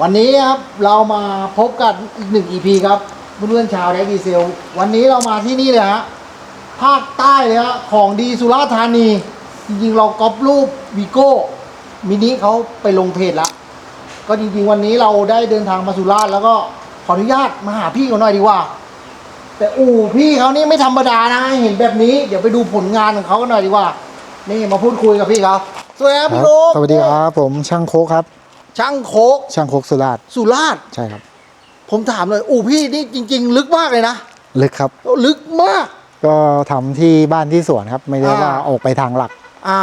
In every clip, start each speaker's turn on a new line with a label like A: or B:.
A: วันนี้ครับเรามาพบกันอีกหนึ่ง EP ครับเพื่อนๆชาวแดกดีเซล วันนี้เรามาที่นี่เลยฮะภาคใต้เลยฮะของดีสุราษฎร์ธานี จริงๆ เราก๊อปรูปวีโก้มินิเขาไปลงเพจละก็จริงๆ วันนี้เราได้เดินทางมาสุราษฎร์แล้วก็ขออนุญาตมาหาพี่เขาหน่อยดีกว่า แต่อู่พี่เขานี่ไม่ธรรมดานะเห็นแบบนี้เดี๋ยวไปดูผลงานของเขากันหน่อยดีกว่า นี่มาพูดคุยกับพี่เขาสวัสดีครับพี่
B: รับ
A: โลก
B: สวัสดีครับ ผมช่างโคกครับ
A: ช่างโคก
B: ช่างโคกสุราษฎร์
A: สุราษฎร์
B: ใช่ครับ
A: ผมถามเลยอู่พี่นี่จริง ๆ ลึกมากเลยนะ
B: ลึกครับ
A: ลึกมาก
B: ก็ทำที่บ้านที่สวนครับ ไม่ได้ว่า
A: อ่า
B: ออกไปทางหลัก
A: อ่า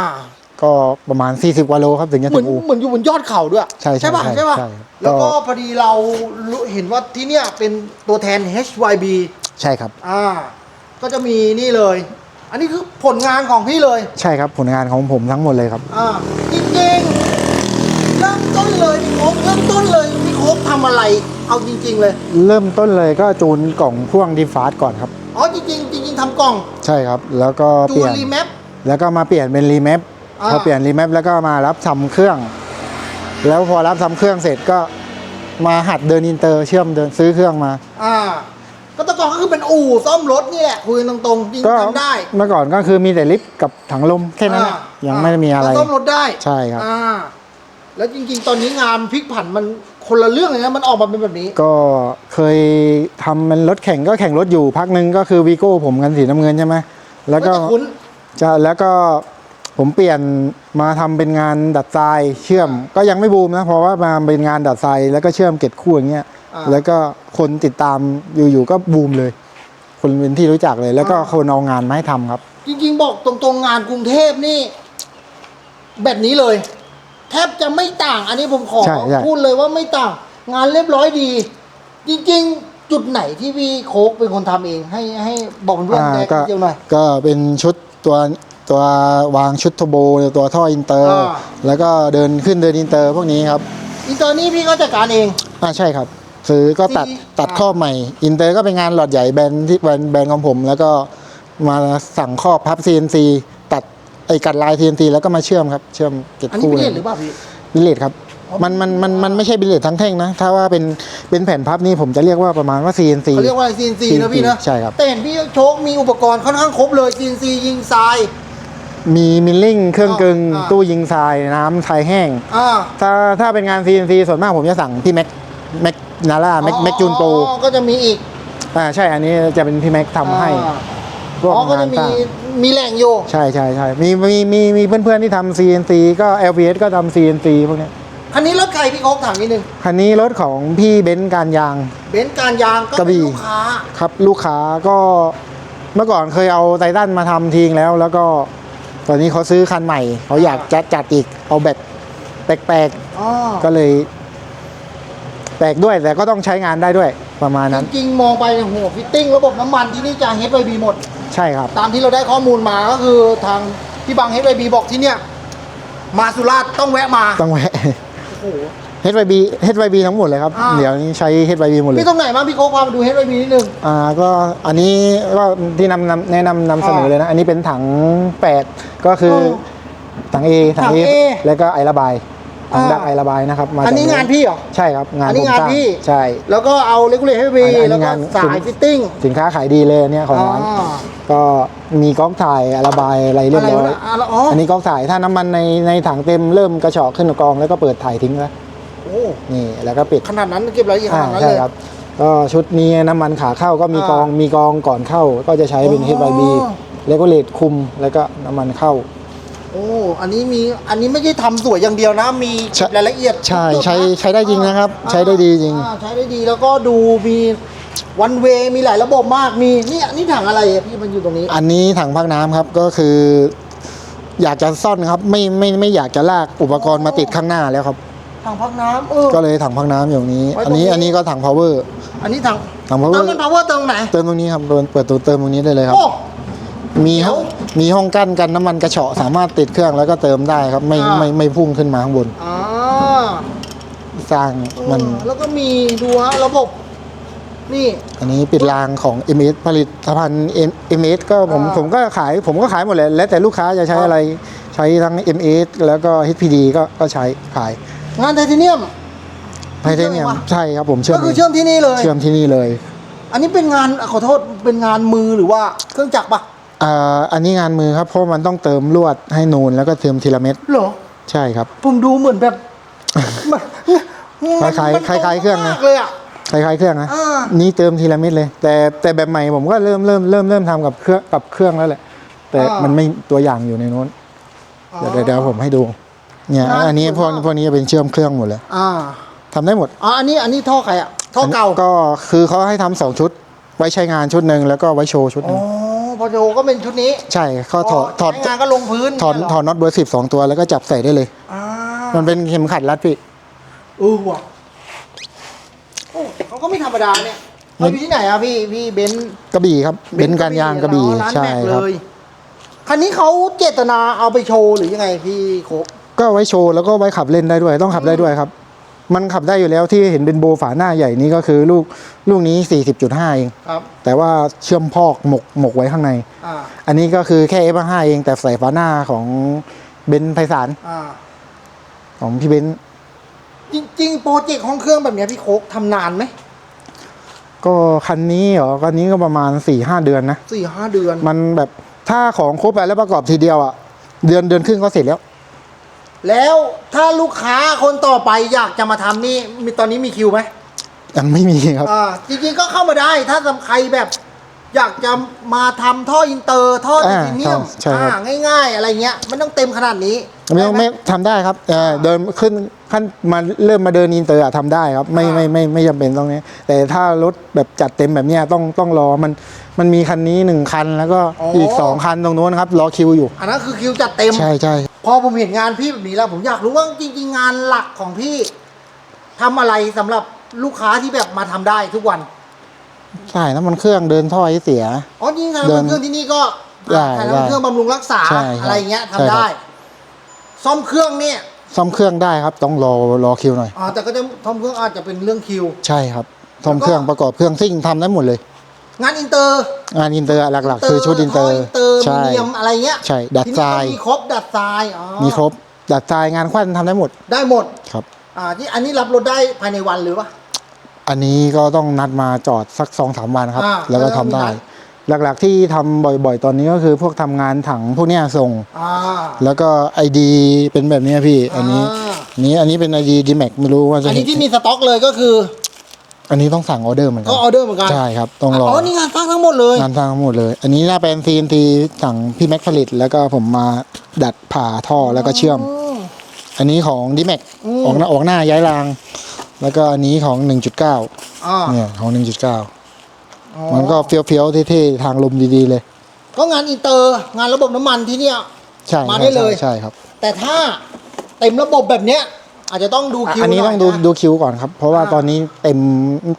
B: ก็ประมาณ 40กว่าโลครับถึงจะ
A: เหมื
B: ถึ
A: อน
B: งอู
A: เหมือนอยู่บนยอดเขาด้วย
B: ใช่ใช่
A: ป่ะ
B: ใช่
A: ใช่ป่ะ
B: ใช่ครับ
A: แล้วก็
B: ก็
A: พอดีเรารู้เห็นว่าที่เนี่ยเป็นตัวแทน HYB
B: ใช่ครับ
A: อ่า ก็จะมีนี่เลย อันนี้คือผลงานของพี่เลย
B: ใช่ครับผลงานของผมทั้งหมดเลยครับ
A: อ่าจริงๆเริ่มต้นเลยพี่โค้กเริ่มต้นเลยพี่โค้กทำอะไร เอาจริง ๆ เลย
B: เริ่มต้นเลยก็จูนกล่องพ่วงดีฟาสก่อนครับ
A: อ๋อจริงๆจริงๆทำกล่อง
B: ใช่ครับ แล้วก็
A: จู
B: เปลี่ยน
A: รีแมป
B: แล้วก็มาเปลี่ยนเป็นรีแมป
A: อ่า
B: พอเปลี่ยนรีแมปแล้วก็มารับทำเครื่อง แล้วพอรับทำเครื่องเสร็จก็มาหัดเดินอินเตอร์เชื่อมเดินซื้อเครื่องมา
A: อ่า ก็แตะกอนก็คือเป็นอู่ซ่อมรถนี่แหละคุยกันตรงๆจริง
B: ก็
A: ๆทำได้
B: เมื่อก่อนก็คือมีแต่ลิฟต์กับถังลมแค่นั้นน่ะ
A: อ่า
B: ยังไม่ได้มีอะไร
A: ก็ซ่อมรถได้
B: ใช่ครับ
A: อ่า แล้วจริงๆ ตอนนี้งานพลิกผันมันคนละเรื่องเลยนะ มันออกมาเป็นแบบนี้
B: ก็เคยทำเป็นรถแข่งก็แข่งรถอยู่พักหนึ่งก็คือวีโก้ผมกันสีน้ำเงินใช่ไหมแล้วก็
A: ก็จะคุ้น
B: จะแล้วก็ผมเปลี่ยนมาทำเป็นงานดัดทรายเชื่อมก็ยังไม่บูมนะเพราะว่ามาเป็นงานดัดทรายแล้วก็เชื่อมเกล็ดคู่อย่างเงี้ย
A: อ่า
B: แล้วก็คนติดตามอยู่ๆก็บูมเลย คนเป็นที่รู้จักเลย แล้วก็
A: อ่า
B: คนเอางานมาให้ทำครับ
A: จริง ๆ บอกตรงๆงานกรุงเทพนี่ แบบนี้เลยแทบจะไม่ต่าง อันนี้ผมขอ
B: ใช่ใช่
A: พูดเลยว่าไม่ต่าง งานเรียบร้อยดี จริงๆ จุดไหนที่พี่โคกเป็นคนทำเอง ให้ให้บอกเพื่อน
B: อ่า
A: ๆแดก
B: ก็
A: เดียวหน่อย
B: ก็เป็นชุดตัวตัววางชุดโทโบตัวท่ออินเตอร์
A: อ่า
B: แล้วก็เดินขึ้นเดินอินเตอร์พวกนี้ครับ
A: อินเตอร์นี่พี่ก็จัดการเอง
B: อ่าใช่ครับ ซื้อก็ตัด
A: ที่
B: ตัด
A: อ่า
B: ข้อบใหม่ อินเตอร์ก็เป็นงานหลอดใหญ่แบรนด์ที่แบรนด์แบรนด์ของผม แล้วก็มาสั่งข้อบพับ CNC ตัด ไอ้กัดลาย CNC แล้วก็มาเชื่อมครับ เชื่อมเก็บ
A: อันนี้
B: คู่
A: พี่
B: เล
A: เล่
B: ย
A: นหรือเปล่าพี่
B: บิลเลตครับ มันมันมันมันไม่ใช่บิลเลตทั้งแท่งนะ ถ้าว่าเป็นเป็นแผ่นพับนี่ผมจะเรียกว่าประมาณว่า CNC
A: เขาเรียกว่า CNC นะพี่นะ
B: ใช่ครับ
A: แต่เห็นพี่โชคมีอุปกรณ์ค่อนข้างครบเลย CNC ยิงทราย
B: มีมิลลิ่งเครื่องกึ่ง
A: อ่า
B: ตู้ยิงทรายน้ำทรายแห้ง
A: อ่า
B: ถ้าถ้าเป็นงาน CNC ส่วนมากผมจะสั่งพี่แม็กแม็กนาร่าแม็กแม็กจูนโปร
A: อ๋อก็จะมีอีก
B: อ่าใช่อันนี้จะเป็นพี่แม็กทำให้
A: อ่า
B: พวก
A: อ๋อก็
B: งา
A: จะ
B: น
A: มี
B: สร้าง
A: มีแหล่งอยู่
B: ใช่ใช่ใช่มีมีมีมีเพื่อนๆที่ทำ CNC ก็ LPS ก็ทำ CNC พวกเนี้ย
A: คันนี้รถใครพี่โคกถามนิดนึง
B: คันนี้รถของพี่เบนซ์การยาง
A: เบนซ์การยางก็
B: กระ
A: เป็น
B: บี่
A: ลูกค้า
B: ครับลูกค้าก็เมื่อก่อนเคยเอาไททันมาทำทิ้งแล้ว แล้วก็ตอนนี้เขาซื้อคันใหม่ เขาอยากจะจัดอีกเอาแบบแปลก
A: อ๋อ
B: ๆก็เลย แปลกด้วยแต่ก็ต้องใช้งานได้ด้วยประมาณนั้น
A: จริงๆมองไปเนี่ยหัวฟิตติ้งระบบน้ำมันที่นี่จะ HYB หมด
B: ใช่ครับ
A: ตามที่เราได้ข้อมูลมาก็คือทางพี่บัง HYB บอกที่เนี่ย มาสุราษฎร์ต้องแวะมา
B: ต้องแวะ
A: โอ้โห
B: HYB HYB ทั้งหมดเลยครับ
A: อ่า
B: เดี๋ยวนี้ใช้ HYB หมดเลย
A: พี่ตรงไหนบ้างพี่โคกพามาดู HYB นิดนึง
B: อ่าก็อันนี้ก็ที่นำนำแนะนำนำเสนอเลยนะ อันนี้เป็นถัง 8 ก็คืออ
A: อ
B: ถัง A ถัง
A: ถัง
B: A
A: A
B: แล้วก็ไอระบาย ถัง
A: อ่า
B: ดักไอระบายนะครับมา
A: อันนี้
B: จก
A: งานพี่เหรอ
B: ใช่ครับงาน
A: อันนี้
B: ผม
A: งาน
B: สร้าง
A: พี่
B: ใช่
A: แล้วก็เอาเลกูเล HYB
B: อันนี้
A: แล้วก็
B: งาน
A: สายฟิตติ้ง
B: สินค้าขายดีเลยอันเนี่ยของร้าน
A: อ๋อ
B: ก็มีก๊อกถ่ายไอระบายอะไรเรีย
A: อะ
B: บ
A: ไร
B: ร้อ
A: วะ
B: ย
A: น่ะอะแล้วอ๋อ
B: อั นนี้ก๊อกถ่ายถ้าน้ำมันในในถังเต็มเริ่มกระเฉาะขึ้นกองแล้วก็เปิดถ่ายทิ้งแล้ว
A: โอ้
B: นี่แล้วก็ปิด
A: ขนาดนั้นเก็บรายละเอียดข
B: อ่า
A: นาดนั้น
B: ใช่
A: เลย
B: ครับก็ชุดนี้น้ำมันขาเข้าก็มี
A: อ่าก
B: องมีกองก่อนเข้าก็จะใช้เป็น
A: อ๋อ
B: HYB แล้วก็เลดคุมแล้วก็น้ำมันเข้า
A: โอ้ อันนี้มี อันนี้ไม่ใช่ทำสวยอย่างเดียวนะ มี
B: ใช่
A: รายละเอียด
B: ใช่
A: ทุกจุด
B: ใช้
A: นะ
B: ใช้ได้จริงนะครับ
A: อ่า
B: ใช้ได้ดีจริง
A: อ่าใช้ได้ดีแล้วก็ดูมีวันเวมีหลายระบบมาก มีนี่นี่ถังอะไรอะพี่มันอยู่ตรงนี้
B: อันนี้ถังพักน้ำครับก็คือ อยากจะซ่อนครับไม่ไม่ไม่อยากจะลากอุปกรณ์มาติดข้างหน้าแล้วครับ
A: ถังพักน้ำเออ
B: ก็เลยถังพักน้ำอยู่ตรงนี้
A: ไว้ต
B: อั
A: ร
B: น
A: งนี้
B: นี้อันนี้ก็ถัง power
A: อันนี้ถัง
B: ถัง
A: เติ
B: power
A: มมัน power เติมไหน
B: เติมตรงนี้ครับเปิดเปิดตัวเติมตรงนี้ได้เลยครับ
A: โอ้
B: มีห้องมีห้องกั้นกันน้ำมันกระเฉาะสามารถติดเครื่องแล้วก็เติมได้ครับไม่
A: อ่า
B: ไม่ไม่พุ่งขึ้นมาข้างบน
A: อ่า
B: สร้างมัน
A: เออแล้วก็มีดูฮะระบบ นี่
B: อันนี้ปิดรางของ m s ผลิตภัณฑ์ m s ก็ผม
A: อ่า
B: ผมก็ขายผมก็ขายหมดเลยแล้วแต่ลูกค้าจะใช้อะไรใช้ทั้ง m s แล้วก็ HPD ก็ก็ใช้ขาย
A: งานไทเทเนียม
B: ไทเทเนียม
A: เชื่อมปะ
B: ใช่ครับผมเชื่อ
A: ก็
B: ม
A: คือเชื่อมที่นี่เลย
B: เชื่อมที่นี่เลย
A: อันนี้เป็นงานขอโทษเป็นงานมือหรือว่าเครื่องจักรปะ
B: อ่าอันนี้งานมือครับเพราะมันต้องเติมลวดให้นูนแล้วก็เติมทีละเม็ด
A: เหรอ
B: ใช่ครับ
A: ผมดูเหมือนแบบ มันมัน
B: คล้ายๆ
A: มัน
B: คล้ายๆเครื่องนะ
A: มากเลยอะ
B: คล้ายๆเครื่องนะ
A: อ่า
B: นี่เติมทีละเม็ดเลย แต่แต่แบบใหม่ผมก็เริ่มเริ่มเริ่มเริ่มทำกับเครื่องกับเครื่องแล้วแหละ แต่มันไม่ตัวอย่างอยู่ในโน้นเดี๋ยวเดี๋ยวเดี๋ยวผมให้ดู เนี่ยอันนี้พวกพวกนี้จะเป็นเชื่อมเครื่องหมดเลย
A: อ่า
B: ทำได้หมด
A: อ๋ออันนี้อันนี้ท่อใครอะท่อเก่า
B: ก็คือเขาให้ทำสองชุด ไว้ใช้งานชุดหนึ่งแล้วก็ไว้โชว์ชุดห
A: อ๋
B: นึ่
A: อง พอโจก็เป็นชุดนี้
B: ใช่เขาถอดถอด
A: ใช้งานก็ลงพื้น
B: ถอด
A: เนี่ยเหร
B: ถอดน็อตเบอร์สิบสองตัวแล้วก็จับใส่ได้เลย
A: อ่า
B: มันเป็นเข็มขัดรัดพี่
A: เออว่ะโอ้เขาก็ไม่ธรรมดาเนี่ยเขาอยู่ที่ไหนอะพี่พี่เบนซ์
B: กระบี่ครับเป็นการยางกระบี่
A: อ๋อร้าน
B: ใช่
A: แม็ก
B: ค
A: เล
B: รับ
A: ยคันนี้เขาเจตนาเอาไปโชว์หรือยังไงพี่โคก
B: ก็ไว้โชว์แล้วก็ไว้ขับเล่นได้ด้วย ต้องขับได้ด้วยครับ มันขับได้อยู่แล้วที่เห็นเป็นโบฝาหน้าใหญ่นี้ก็คือลูกลูกนี้ 40.5 เอง
A: ครับ
B: แต่ว่าเชื่อมพอกหมกหมกไว้ข้างใน
A: อ่า
B: อันนี้ก็คือแค่ F5 เองแต่ใส่ฝาหน้าของเบนซ์ไพศาล
A: อ่า
B: ของพี่เบนซ์
A: จริงๆ โปรเจกต์ห้องเครื่องแบบเนี้ยพี่โคกทำนานไหม
B: ก็คันนี้เหรอคันนี้ก็ประมาณ 4-5 เดือนนะ
A: สี่ห้าเดือน
B: มันแบบถ้าของครบไปแล้วประกอบทีเดียวอะ เดือนเดือนครึ่งก็เสร็จแล้ว
A: แล้วถ้าลูกค้าคนต่อไปอยากจะมาทำนี่มีตอนนี้มีคิวไหม
B: ยังไม่มีครับ
A: อ่าจริงๆก็เข้ามาได้ ถ้าสำใครแบบ อยากจะมาทำท่ออินเตอร์ท่อไท
B: อ่า
A: เทเนียม
B: ใช่ครับ
A: อ่าง่าย ๆ อะไรเงี้ยไม่ต้องเต็มขนาดนี้
B: ไม่ต้อง
A: ด้ห
B: ไม่ทำได้ครับเอ่อเดินขึ้น ขั้นมาเริ่มมาเดินอินเตอร์อะทำได้ครับ ไม่
A: อ่า
B: ไม่ไม่ไม่จำเป็นต้องนี้ แต่ถ้ารถแบบจัดเต็มแบบเนี้ยต้องต้องรอมันมันมีคันนี้หนึ่งคันแล้วก็อีกสองคันตรงโน้นครับรอคิวอยู่
A: อันนั้นคือคิวจัดเต็ม
B: ใช่ใช่
A: พอผมเห็นงานพี่แบบนี้แล้วผมอยากรู้ว่าจริงๆงานหลักของพี่ทำอะไรสำหรับลูกค้าที่แบบมาทำได้ทุกวัน
B: ใช่น้ำมันเครื่องเดินท่อให้เสีย
A: อ๋อจริงๆ
B: เดิ
A: ทำ
B: น
A: เครื่องที่นี่ก็
B: ได้
A: ถ่ายทำเครื่องบำรุงรักษา
B: ใช่ครับ
A: อะไรเงี้ย
B: ใช่
A: ทำ
B: ครับ
A: ได้ ซ่อมเครื่องเนี่ย
B: ซ่อมเครื่องได้ครับ ต้องรอรอคิวหน่อย
A: อ๋อแต่ก็จะซ่อมเครื่องอาจจะเป็นเรื่องคิว
B: ใช่ครับซ่อมเครื่องประกอบเครื่องซิ่งทำได้หมดเลย
A: งานอินเตอร์
B: งานอินเตอร์หลักๆ คือชุดอินเตอร์
A: ท่อินเตอร์
B: ใช่
A: มีเนียมอะไรเงี้ย
B: ใช่ดัด
A: ที
B: ทราย
A: นี้ก็มีครบดัดทรายอ๋อ
B: มีครบดัดทรายงานควันทำได้หมด
A: ได้หมด
B: ครับ
A: อ่าที่อันนี้รับรถได้ภายในวันหรือปะ
B: อันนี้ก็ต้องนัดมาจอดสักสองสามวันครับ
A: อ่า
B: แล้วก็ทำได้
A: แล้วก็มีนัด
B: หลักๆที่ทำบ่อยๆ ตอนนี้ก็คือพวกทำงานถังพวกเนี้ยส่ง
A: อ่า
B: แล้วก็ไอดีเป็นแบบเนี้ยพี่ อันนี้
A: อ่า
B: อันนี้อันนี้เป็นไอดีดีแม็กไม่รู้ว่าจะ
A: อัน
B: เห็
A: นี้
B: น
A: ที่มีสต็อกเลยก็คือ
B: อันนี้ต้องสั่งออเดอร์เหมือนกั
A: ก็ออเดอร์เหมือนกัน
B: ใช่ครับต้องรอ
A: อ๋อนี่งานสร้างทั้งหมดเลย
B: งานสร้างทั้งหมดเลย อันนี้น่าเป็น CNT สั่งพี่แม็กผลิต แล้วก็ผมมาดัดผ่าท่อแล้วก็เชื่อม
A: ม
B: อันนี้ของดีแม็ก
A: อืม
B: ออกหน้าออกหน้าย้ายราง แล้วก็อันนี้ของ 1.9
A: อ่า
B: เนี่ยของ 1.9
A: อ๋อ
B: มันก็เฟี้ยวๆเท่ๆทางลมดีๆเลย
A: ก็งานอินเตอร์งานระบบน้ำมันที่เนี่ย
B: ใช่
A: มาได้เลย
B: ใช่ครับ
A: แต่ถ้าเต็มระบบแบบเนี้ย อาจจะต้องดูคิว
B: อันนี้
A: ห
B: ต้องดู
A: ยะ
B: ดูคิวก่อนครับ เพราะว่า
A: อ่า
B: ตอนนี้เต็ม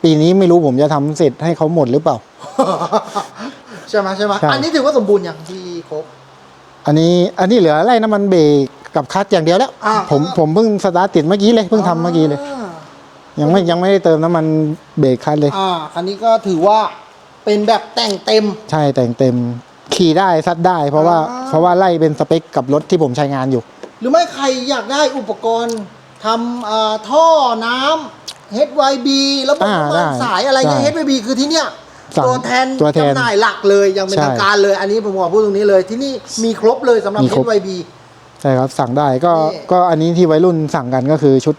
B: ปีนี้ไม่รู้ผมจะทำเสร็จให้เขาหมดหรือเปล่า
A: ใช่ไหมใช่ไหม
B: ใช่
A: อันนี้ถือว่าสมบูรณ์อย่างที่ครบ
B: อันนี้อันนี้เหลืออะไรน้ำมันเบรกกับคลัตช์อย่างเดียวแล้ว
A: อ่า
B: ผมผมเพิ่งสตาร์ทติดเมื่อกี้เลยเพิ่งทำเมื่อกี้เลยายังไม่ยังไม่ได้เติมน้ำมันเบรกคลัตช์เลย
A: อ่าคันนี้ก็ถือว่า เป็นแบบแต่งเต็ม
B: ใช่แต่งเต็มขี่ได้ซัดได้ เพราะว่า
A: อ่า
B: เพราะว่าไล่เป็นสเปคกับรถที่ผมใช้งานอยู่
A: หรือไม่ใครอยากได้อุปกรณ์ทำอ่าท่อน้ำ HYB แล้วก็
B: อ่า
A: น้ำมัน
B: ได้
A: สายอะไรเงี้ย
B: ได้
A: HYB คือที่เนี้ย
B: สั่ง
A: ตัวแทน
B: ตัวแทน
A: จำหน่ายหลักเลยยังเป็น
B: ใช่
A: ทางการเลย อันนี้ผมขอพูดตรงนี้เลย ที่นี่มีครบเลยสำหรับ
B: มีครบ
A: HYB
B: ใช่ครับสั่งได้ก็
A: นี่
B: ก็อันนี้ที่วัยรุ่นสั่งกันก็คือชุด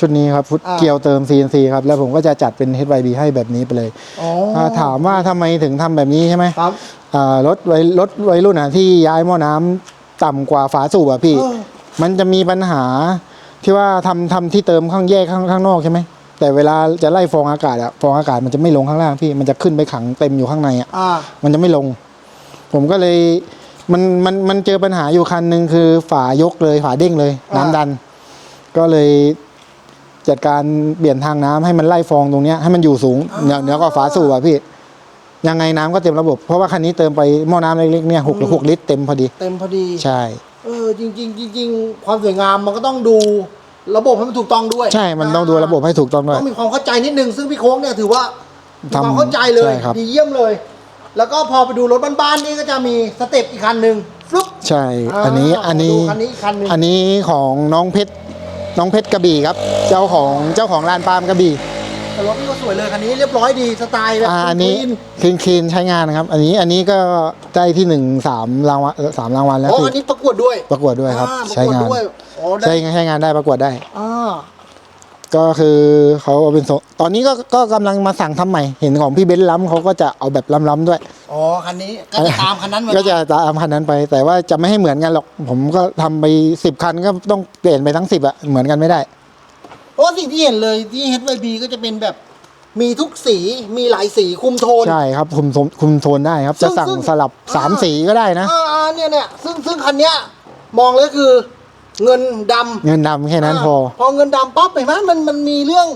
B: ชุดนี้ครับฟุต
A: อ่า
B: เกียวเติม CNC ครับ แล้วผมก็จะจัดเป็น HYB ให้แบบนี้ไปเลย
A: อ๋อ
B: ถ้าถามว่าทำไมถึงทำแบบนี้ใช่ไหม
A: ครับ
B: อ่ารถวัยรถวัยรุ่นอะที่ย้ายหม้อน้ำต่ำกว่าฝาสูบอะพี่
A: เออ
B: มันจะมีปัญหาที่ว่าทำทำที่เติมข้างแยกข้างข้างนอกใช่ไหมแต่เวลาจะไล่ฟองอากาศอะฟองอากาศมันจะไม่ลงข้างล่างพี่มันจะขึ้นไปขังเต็มอยู่ข้างในอะ
A: อ่า
B: มันจะไม่ลง ผมก็เลยมันมันมันเจอปัญหาอยู่คันหนึ่งคือฝายกเลยฝาเด้งเลย
A: อ่า
B: น้ำดัน ก็เลย จัดการเปลี่ยนทางน้ำให้มันไล่ฟองตรงเนี้ยให้มันอยู่สูงเหนือเหนือกว่าฝาสูบอะพี่ ยังไงน้ำก็เต็มระบบ เพราะว่าคันนี้เติมไปหม้อน้ำเล็กๆเนี่ยหกหกลิตรเต็มพอดี
A: เต็มพอดี
B: ใช่
A: เออจริงๆจริงๆความสวยงามมันก็ต้องดูระบบให้มันถูกต้องด้วย
B: ใช่ มันต้องดูระบบให้ถูกต้องด้วย
A: ต้องมีความเข้าใจนิดนึงซึ่งพี่โค้งเนี่ยถือว่ามี
B: ทำ
A: ความเข้าใจเลย
B: ใช่ครับ
A: ดีเยี่ยมเลย แล้วก็พอไปดูรถบ้านๆนี่ก็จะมีสเต็ปอีกคันหนึ่งฟลุ๊ป
B: ใช่ อันนี้
A: อ่า
B: อันนี้
A: ดูคันนี้อีกคันหนึ่ง
B: อันนี้ของน้องเพชร น้องเพชรกระบี่ครับ เจ้าของเจ้าของร้านปาล์มกระบี่
A: แต่รถนี่ก็สวยเลยคันนี้เรียบร้อยดีสไตล์แบบ
B: อ่าอันนี้
A: คลีน
B: คลีนคลีนใช้งานนะครับ อันนี้อันนี้ก็ได้ที่หนึ่งสามรางวัลเอ่อสามรางวัลแล้ว
A: อ๋อ
B: คือ
A: อันนี้ประกวดด้วย
B: ประกวดด้วยครับ
A: อ่าประ
B: ใช้
A: กวด
B: งาน
A: ด้วยอ๋อได้
B: ใช้ใช้งานได้ประกวดได้
A: อ่า
B: ก็คือเขาเอาเป็นโซตอนนี้ก็ก็กำลังมาสั่งทำใหม่ เห็นของพี่เบนซ์ล้ำเขาก็จะเอาแบบล้ำๆด้วย
A: อ๋อคันนี้ก็จะตามคันนั้นเหมือน
B: ก็
A: กัน
B: จะตามคันนั้นไป แต่ว่าจะไม่ให้เหมือนกันหรอก ผมก็ทำไปสิบคันก็ต้องเปลี่ยนไปทั้งสิบอะเหมือนกันไม่ได้
A: เพราะว่าสิ่งที่เห็นเลยที่ HYB ก็จะเป็นแบบมีทุกสีมีหลายสีคุมโทน
B: ใช่ครับคุมโทนคุมโทนได้ครับ
A: ซึ่
B: จะ
A: ง
B: สั่ง
A: ซึ่ง
B: สลับสาม
A: อ่า
B: สีก็ได้นะ
A: อ่าอ่าเนี่ยเนี่ยซึ่งซึ่งคันเนี้ยมองเลยคือ เงินดำ
B: เงินดำแค่นั้นพอ
A: พอเงินดำปั๊บเห็นไหมมันมันมีเรื่อง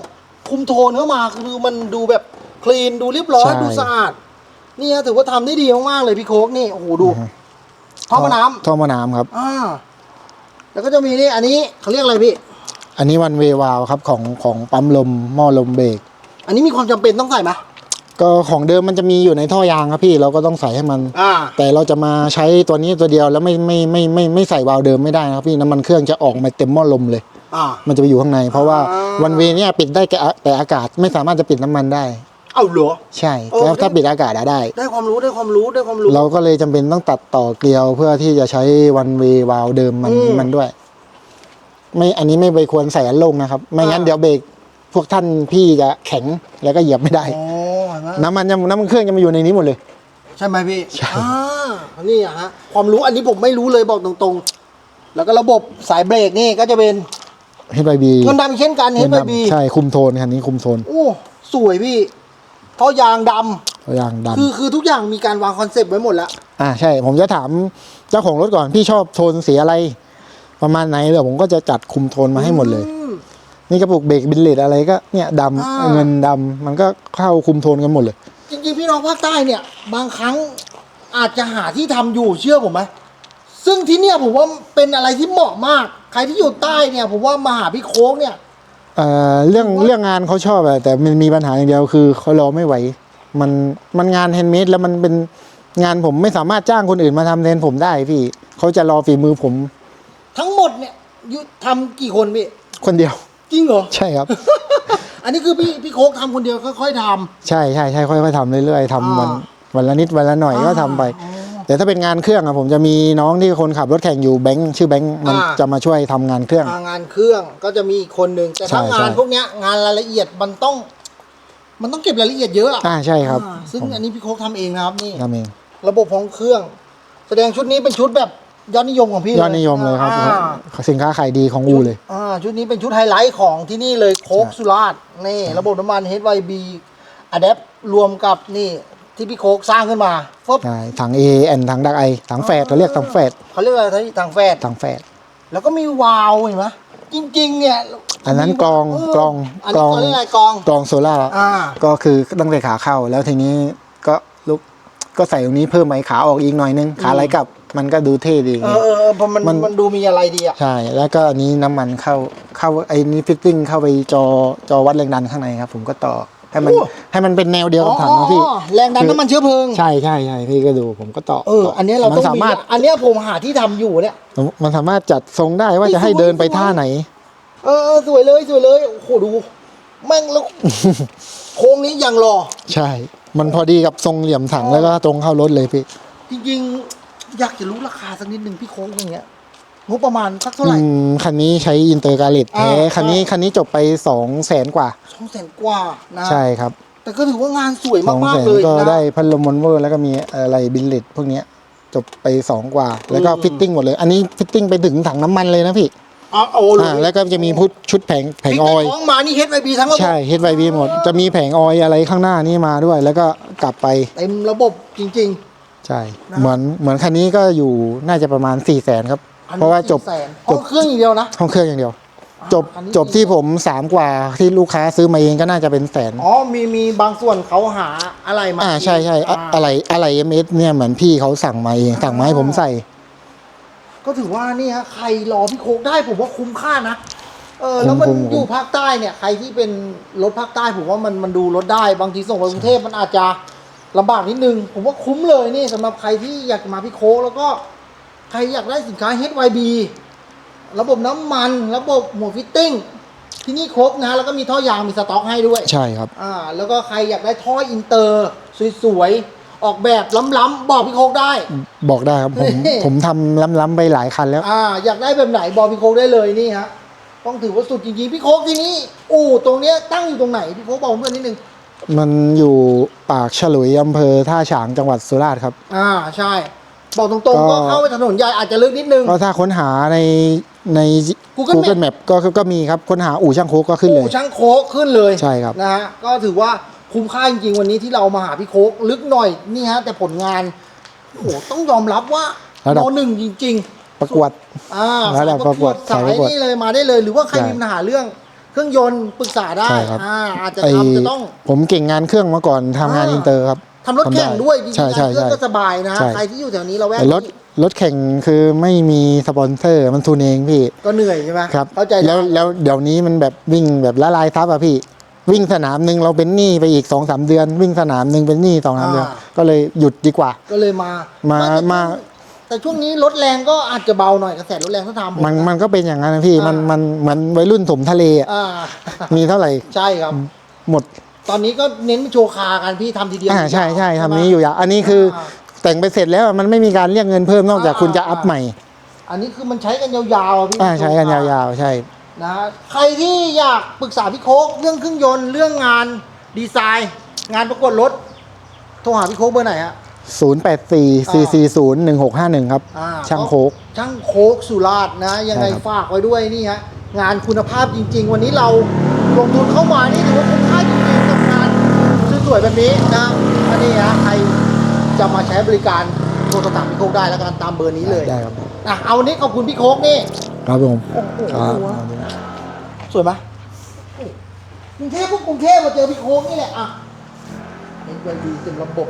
A: คุมโทนเข้ามาคือมันดูแบบคลีนดูเรียบร้อย
B: ใช่
A: ดูสะอาดนี่ฮะถือว่าทำได้ดีมากๆเลยพี่โคกนี่โอ้โหดูท่อมาน้ำ
B: ท่อมาน้ำครับ
A: อ่าแล้วก็จะมีนี่อันนี้เขาเรียกอะไรพี่
B: อันนี้วันเววาวครับของของปั๊มลมหม้อลมเบรก
A: อันนี้มีความจำเป็นต้องใส่ไหม
B: ก็ของเดิมมันจะมีอยู่ในท่อยางครับพี่เราก็ต้องใส่ให้มัน
A: อ่า
B: แต่เราจะมาใช้ตัวนี้ตัวเดียวแล้วไม่ไม่ไม่ไม่ไม่ไม่ใส่วาล์วเดิมไม่ได้นะครับพี่น้ำมันเครื่องจะออกมาเต็มหม้อลมเลย
A: อ่า
B: มันจะไปอยู่ข้างใน เพราะว่า
A: อ่า
B: วันเวเนี่ยปิดได้แค่แต่อากาศไม่สามารถจะปิดน้ำมันได้
A: เอาเหรอ
B: ใช่
A: โอ้
B: แล้วถ้าปิดอากาศอะได้
A: ได้ความรู้ได้ความรู้ได้ความรู้
B: เราก็เลยจำเป็นต้องตัดต่อเกลียวเพื่อที่จะใช้วันเววาล์วเดิมมัน
A: อืม
B: มันด้วย ไม่อันนี้ไม่ไปควรใส่อันลงนะครับ ไม่งั้น
A: อ่า
B: เดี๋ยวเบรกพวกท่านพี่จะแข็งแล้วก็เหยียบไม่ได้
A: อ๋อเห็ นไหม
B: น้ำมันจะน้ำมันเครื่องจะมาอยู่ในนี้หมดเลย
A: ใช่ไหมพี่
B: ใช่
A: อ่านี่อะฮะความรู้อันนี้ผมไม่รู้เลยบอกตรงๆ แล้วก็ระบบสายเบรกนี่ก็จะเป็น
B: เฮดไบบี
A: เงินดำอีกเช่นกันเฮดบี
B: ใช่คุมโทนคันนี้คุมโทน
A: โอ้สวยพี่เพราะยางดำ
B: ตัวยางดำ
A: คือคือทุกอย่างมีการวางคอนเซปต์ไว้หมดแล้ว
B: อ่าใช่ ผมจะถามเจ้าของรถก่อนพี่ชอบโทนสีอะไร ประมาณไหนเดี๋ยวผมก็จะจัดคุมโทนมาให้หมดเลย
A: อืม
B: นี่กระปุกเบรกบินเลตอะไรก็เนี่ยด
A: อ่าำ
B: เงินดำมันก็เข้าคุมโทนกันหมดเลย
A: จริงๆ พี่น้องภาคใต้เนี่ย บางครั้งอาจจะหาที่ทำอยู่เชื่อผมไหมซึ่งที่เนี่ยผมว่าเป็นอะไรที่เหมาะมาก ใครที่อยู่ใต้เนี่ย ผมว่ามาหาพี่โค้งเนี่ย
B: เอ่อเรื่องเรื่องงานเขาชอบอะแต่มันมีปัญหาอย่างเดียวคือเขารอไม่ไหว มันมันงานแฮนด์เมดแล้วมันเป็นงานผมไม่สามารถจ้างคนอื่นมาทำแทนผมได้พี่เขาจะรอฝีมือผม
A: ทั้งหมดเนี่ยอยู่ทำกี่คนพี่
B: คนเดียว
A: จริงเหรอ
B: ใช่ครับ
A: อันนี้คือพี่พี่โค้กทำคนเดียวค่อยๆทำ
B: ใช่ใช่ใช่ค่อยๆทำเรื่อยๆทำวัน
A: อ่า
B: วันละนิดวันละหน่อยก็ทำไป
A: อ๋อ
B: แต่ถ้าเป็นงานเครื่องอะผมจะมีน้องที่คนขับรถแข่งอยู่แบงค์ชื่อแบงค์มัน
A: อ่า
B: จะมาช่วยทำงานเครื่อง
A: อ่างานเครื่องก็จะมีอีกคนหนึ่งแต่ถ้า
B: ใช่
A: งาน
B: ใช่
A: พวกเนี้ยงานรายละเอียดมันต้อง มันต้องเก็บรายละเอียดเยอะอะ
B: อ่าใช่ครับ
A: อ่าซึ่ง
B: ผม
A: อันนี้พี่โค้กทำเองนะครับนี่
B: ทำเอง
A: ระบบของเครื่อง แสดงชุดนี้เป็นชุดแบบ ยอดนิยมของพี่
B: ยอดนิยมเลยครับ
A: อ่า
B: สินค้าขายดีของอูเลย
A: อ่าชุดนี้เป็นชุดไฮไลท์ของที่นี่เลยโค้ก
B: ใช่
A: สุราษฎร์นี่ ระบบน้ำมัน HYB Adapt รวมกับนี่ที่พี่โค้กสร้างขึ้นมาฟบ
B: ใช่ถัง A แอนถังดักไอถังแฝดเขาเรียกถังแฝด
A: เขาเรียกอะไรทางแฟด
B: ถังแฝด
A: แล้วก็มีวาล์วเห็นไหมจริง ๆ เนี่ย
B: อันนั้นกรอง
A: เก
B: รอง
A: อัน
B: กร
A: นี้
B: อง
A: เขาเรียกอะไรกรอง
B: กรองโซล่าร์
A: อ่า
B: ก็คือตั้งแต่ขาเข้าแล้วทีนี้ก็ลุกก็ใส่ตรงนี้เพิ่มไอ้ขาออกอีกหน่อยนึงขาไหลกลับ มันก็ดูเท่ดี
A: เออเออเออเพราะมัน
B: มัน
A: มันดูมีอะไรดีอะ
B: ใช่ แล้วก็อันนี้น้ำมันเข้าเข้าไอ้นี้ฟิตติ้งเข้าไปจอจอวัดแรงดันข้างในครับ ผมก็ต่อให้มันให้มันเป็นแนวเดียวกับถังนะพี่
A: อ๋อแรงดันน้ำมันเชื้อเพลิง
B: ใช่ใช่ใช่พี่ก็ดูผมก็ต่อ
A: เออ อันเนี้ยเรา
B: มั
A: ต้อง
B: สา
A: มี
B: มารถ
A: อันเนี้ยผมหาที่ทำอยู่เนี่ย
B: มันสามารถจัดทรงได้ว่าจะให้เดินไปท่าไหน
A: เออเออสวยเลยสวยเลยโอ้โหดูแม่งแล้ว โค้งนี้ยังรอ
B: ใช่ มันพอดีกับทรงเหลี่ยมถังแล้วก็ตรงเข้ารถเลยพี่
A: จริงๆ อยากจะรู้ราคาสักนิดหนึ่งพี่โค้งอย่างเงี้ยงบประมาณสักเท่าไหร่
B: อืมคันนี้ใช้อินเตอร์การเลตแท้
A: อ่า
B: คันนี้คันนี้จบไปสองแสนกว่า
A: สองแสนกว่านะ
B: ใช่ครับ
A: แต่ก็ถือว่างานสวย
B: สอง
A: มา
B: แส
A: ก
B: น
A: ๆเลย
B: ก็
A: นะ
B: ได้พัดลมมอนเวอร์ แล้วก็มีอะไรบินเลตพวกเนี้ยจบไปสองกว่า แล้วก็
A: อืม
B: ฟิตติ้งหมดเลย อันนี้ฟิตติ้งไปถึงถังน้ำมันเลยนะพี่
A: อ๋อโอ้โห
B: อ่าแล้วก็จะมีพุทชุดแผงแผงออยล์
A: ท้องมานี่เฮดไวบีทั้งระบบ
B: ใช่เฮดไวบีหมด จะมีแผงออยล์อะไรข้างหน้านี่มาด้วย แล้วก็กลับไป
A: เต็มระบบจริง
B: ใช่
A: นะ
B: เหมือนเหมือนคันนี้ก็อยู่น่าจะประมาณ4ี่แสนครับ
A: ๆอันนี้
B: เพราะว่าจบ
A: สี่แสน
B: จ
A: ห้อบงเครื่องอย่างเดียวนะ
B: ห้องเครื่องอย่างเดียว จบ
A: อันนี้
B: จบที่ผมสามกว่าที่ลูกค้าซื้อมาเองก็น่าจะเป็นแสน
A: อ๋อมีมีบางส่วนเขาหาอะไรมา
B: อ่าใช่ใช่อะาอะไรอะไรเอ็มเอสเนี่ยเหมือนพี่เขาสั่งมาเองสั่งมาให้ผมใส่
A: ก็ถือว่านี่ฮะใครรอพี่โคกได้ผมว่าคุ้มค่านะเออแล้วมัน
B: คุ้มคุ้ม
A: อยู่ภาคใต้เนี่ย ใครที่เป็นรถภาคใต้ผมว่ามันมันดูรถได้บางทีส่งไปกรุงเทพมันอาจจะ ลำบากนิดนึง ผมว่าคุ้มเลยนี่สำหรับใครที่อยากมาพี่โคกแล้วก็ใครอยากได้สินค้า HYB ระบบน้ำมัน ระบบหมวดฟิตติ้งที่นี่ครบนะแล้วก็มีท่อยางมีสต็อกให้ด้วย
B: ใช่ครับ
A: อ่าแล้วก็ใครอยากได้ท่ออินเตอร์ สวยๆ ออกแบบล้ำๆบอกพี่โคกได้
B: บอกได้ครับ ผม
A: เฮ้
B: ผมทำล้ำๆไปหลายคันแล้ว
A: อ่าอยากได้แบบไหนบอกพี่โคกได้เลยนี่ฮะต้องถือว่าสุดจริงๆพี่โคกที่นี่อู่ตรงเนี้ยตั้งอยู่ตรงไหนพี่โคกบอกเพื่อนนิดนึง
B: มันอยู่ปากฉลุยอำเภอท่าฉางจังหวัดสุราษฎร์ครับ
A: อ่าใช่ บอกตรงๆ
B: ก็
A: ก็ เข้าไปถนนใหญ่อาจจะลึกนิดนึง
B: ก็ถ้าค้นหาในใน
A: Google
B: Google Map ก็ก็ก็มีครับค้นหาอู่ช่างโคกก็ขึ้นเลย
A: โอ้ช่างโคกขึ้นเลย
B: ใช่ครับ
A: นะฮะก็ถือว่าคุ้มค่าจริงๆวันนี้ที่เรามาหาพี่โคกลึกหน่อยนี่ฮะแต่ผลงานโอ้โหต้องยอมรับว่า
B: ระดับ
A: โนหนึ่งจริง
B: ประกวด
A: ๆอ่า
B: ระดับประกวด
A: สาย
B: สายประกวด
A: นี่เลยมาได้เลย หรือว่าใคร
B: ใช่
A: มีปัญหาเรื่อง เครื่องยนต์ปรึกษาได้
B: ใช่ครับ
A: อ่าอาจจะ
B: ไอ
A: ทำจะต้อง
B: ผมเก่งงานเครื่องมาก่อนทำงาน
A: อ่า
B: อินเตอร์ครับ
A: ทำรถแข่ง
B: ทำได้
A: วยจริงๆ
B: ใช่ใช่
A: เครื่อ
B: ใช่
A: งก็สบายนะ
B: ใช่
A: ใครที่อยู่แถวนี้เราแวก
B: แต่รถรถแข่งคือไม่มีสปอนเซอร์มันทุนเองพี่
A: ก็เหนื่อยใช่ไหม
B: ครับ
A: เข้าใจ
B: แล้ว
A: ได้
B: แล้วเดี๋ยวนี้มันแบบวิ่งแบบละลายทับอะพี่ วิ่งสนามหนึ่งเราเป็นหนี้ไปอีกสองสามเดือน วิ่งสนามหนึ่งเป็นหนี้สองสามเดือนก็เลยหยุดดีกว่า
A: ก็เลยมา
B: มา
A: ไแต่
B: มา
A: แต่ช่วงนี้รถแรงก็อาจจะเบาหน่อยกระแสรถแรงถ้าทำผม
B: มันมันก็เป็นอย่างนั้นนะพี่มัน
A: อ่ามั
B: มันเหมือนวัยรุ่นถมทะเลอะ
A: อ่า
B: มีเท่าไหร่
A: ใช่ครับ
B: หมด
A: ตอนนี้ก็เน้นโชว์คาร์กันพี่ทำทีเดียว
B: อ่าใช่ใช่
A: ไหม
B: ทำนี้อยู่อย่างอันนี้คืออาแต่งไปเสร็จแล้วมันไม่มีการเรียกเงินเพิ่มนอกจาก
A: อ่า
B: คุณจะอัพใหม่
A: อันนี้คือมันใช้กันยาวๆอะพี่
B: อ่าใช้กันยาวๆ ใช่
A: ๆนะฮะใครที่อยากปรึกษาพี่โคกเรื่องเครื่องยนต์เรื่องงานดีไซน์ งานประกวดรถโทรหาพี่โคกเบอร์ไหนฮะ
B: 084 440 1651 ครับ
A: อ่า
B: ช่างโคก
A: ช่างโคกสุราษฎร์นะ ยังไง
B: ใช่ครับ
A: ฝากไว้ด้วยนี่ฮะงานคุณภาพจริง ๆ วันนี้เราลงทุนเข้ามานี่ถือว่าคุ้มค่าจริงๆกับงานสวยๆแบบนี้นะอันนี้ฮะใครจะมาใช้บริการโทรถามพี่โคกได้แล้วกันตามเบอร์นี้เลย
B: ได้ครับ
A: อะเอาวันนี้ขอบคุณพี่โคกนี่
B: ครับผม
A: โอ้โห
B: ครับ
A: สวยไหมกรุงเทพพวกกรุงเทพมาเจอพี่โค้งนี่แหละอะเอ็นดีเต็มระบบ